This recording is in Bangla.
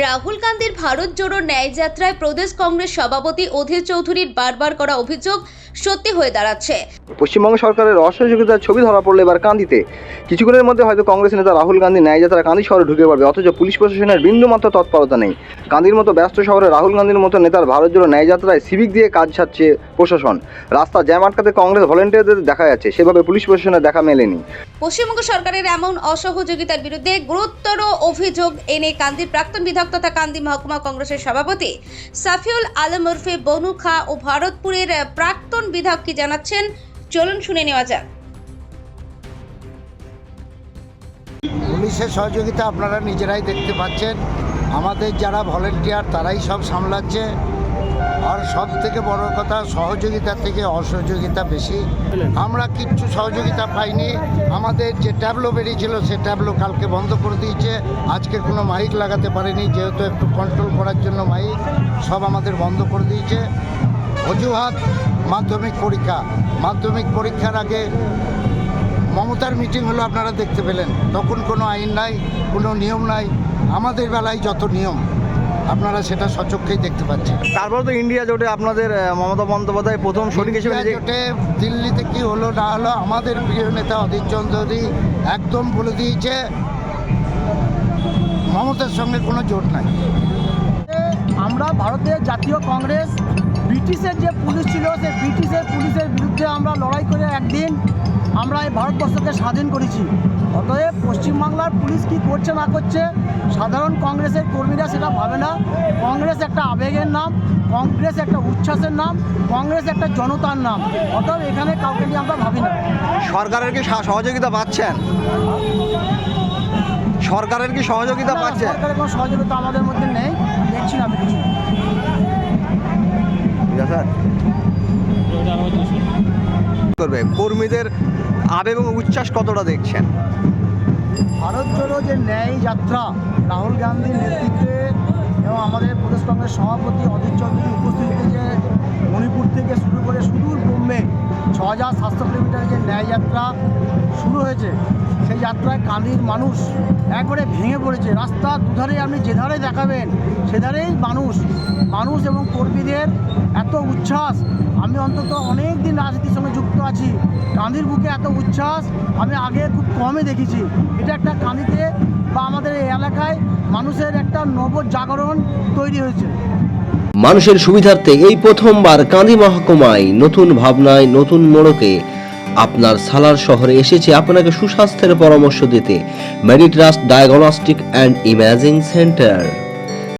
রাহুল গান্ধীর ভারত জোড়ো ন্যায় যাত্রায় প্রদেশ কংগ্রেস সভাপতি অধীর চৌধুরীর বারবার করা অভিযোগ সত্যি হয়ে দাঁড়াচ্ছে। পশ্চিমবঙ্গ সরকারের অসহযোগিতার ছবি ধরা পড়ল এবার কান্দিতে। কিছুক্ষণের মধ্যে হয়তো কংগ্রেস নেতা রাহুল গান্ধী ন্যায়যাত্রা কান্দি শহরে ঢুকে পড়বে, অথচ পুলিশ প্রশাসনের বিন্দুমাত্র তৎপরতা নেই। কান্দির মতো ব্যস্ত শহরে রাহুল গান্ধীর মতো নেতার ভারত জোড়ো ন্যায়যাত্রায় সিভিক দিয়ে কাজ ছাড়ছে প্রশাসন। রাস্তা জ্যাম আটকাতে কংগ্রেস ভলেন্টিয়ারদের দেখা যাচ্ছে, সেভাবে পুলিশ প্রশাসনের দেখা মেলেনি। পশ্চিমবঙ্গ সরকারের এমন অসহযোগিতার বিরুদ্ধে গুরুতর অভিযোগ এনে কান্দির প্রাক্তন বিধায়ক তথা কান্দি মহকুমা কংগ্রেসের সভাপতি সাফিউল আলম ওরফে বনু খা ও ভারতপুরের প্রাক্তন বিধায়ক কি জানাচ্ছেন? চলুন শুনে নেওয়া যাক। পুলিশের সহযোগিতা আপনারা নিজেরাই দেখতে পাচ্ছেন। আমাদের যারা ভলেন্টিয়ার, তারাই সব সামলাচ্ছে। আর সব থেকে বড় কথা সহযোগিতার থেকে অসহযোগিতা বেশি। আমরা কিচ্ছু সহযোগিতা পাইনি। আমাদের যে ট্যাবলো বেরিয়েছিল, সে ট্যাবলো কালকে বন্ধ করে দিয়েছে। আজকে কোনো মাইক লাগাতে পারেনি, যেহেতু একটু কন্ট্রোল করার জন্য মাইক, সব আমাদের বন্ধ করে দিয়েছে। অজুহাত, মাধ্যমিক পরীক্ষা। মাধ্যমিক পরীক্ষার আগে মমতার মিটিং হলো, আপনারা দেখতে পেলেন। তখন কোনো আইন নাই, কোনো নিয়ম নাই। আমাদের বেলায় যত নিয়ম আপনারা সেটা সচক্ষেই দেখতে পাচ্ছেন। তারপর তো ইন্ডিয়া জোটে আপনাদের মমতা বন্দ্যোপাধ্যায় প্রথম শরিক হিসেবে জোটে দিল্লিতে কি হলো না হলো আমাদের প্রিয় নেতা অধীর চৌধুরী একদম বলে দিয়েছে মমতার সঙ্গে কোনো জোট নাই। আমরা ভারতের জাতীয় কংগ্রেস ব্রিটিশের যে পুলিশ ছিল সেই ব্রিটিশের পুলিশের বিরুদ্ধে আমরা লড়াই করে একদিন আমরা এই ভারতবর্ষকে স্বাধীন করেছি। অতএব পশ্চিমবাংলার পুলিশ কি করছে না করছে সাধারণ কংগ্রেসের কর্মীরা সেটা ভাবে না। কংগ্রেস একটা আবেগের নাম কংগ্রেস একটা উচ্ছ্বাসের নাম কংগ্রেস একটা জনতার নাম। অতএব এখানে কাউকে নিয়ে আমরা ভাবি না। সরকারের কি সহ- সহযোগিতা পাচ্ছেন? সরকারের কি সহযোগিতা না, পাচ্ছেন সরকারের কোনো সহযোগিতা আমাদের মধ্যে নেই। দেখছি না আমি কিছু। ঠিক আছে। স্যার করবে? কর্মীদের আবেগ এবং উচ্ছ্বাস কতটা দেখছেন? ভারত জোড়ো যে ন্যায় যাত্রা, রাহুল গান্ধীর নেতৃত্বে এবং আমাদের প্রদেশ কংগ্রেস সভাপতি অধীর চৌধুরী উপস্থিতিতে যে মণিপুর থেকে শুরু করে সুদূর বোম্বে ছ হাজার সাতশো কিলোমিটার যে ন্যায় যাত্রা শুরু হয়েছে, সেই যাত্রায় কান্দির মানুষ একবারে ভেঙে পড়েছে। রাস্তা দুধারে আপনি যেধারে দেখাবেন সেধারেই মানুষ মানুষ এবং কর্মীদের এত উচ্ছ্বাস। আমি অন্তত অনেক দিন রাজনীতির সঙ্গে যুক্ত আছি। কান্দির বুকে এত উচ্ছ্বাস, আমি আগে খুব কমই দেখেছি। এটা একটা কান্দিতে বা আমাদের এই এলাকায় মানুষের একটা নবজাগরণ তৈরি হয়েছে। মানুষের সুবিধার্থে এই প্রথমবার কাঁদি মহকুমায় নতুন ভাবনায় নতুন মোড়কে আপনার সালার শহরে এসেছে আপনাকে সুস্বাস্থ্যের পরামর্শ দিতে। Meditrust diagnostic and imaging centre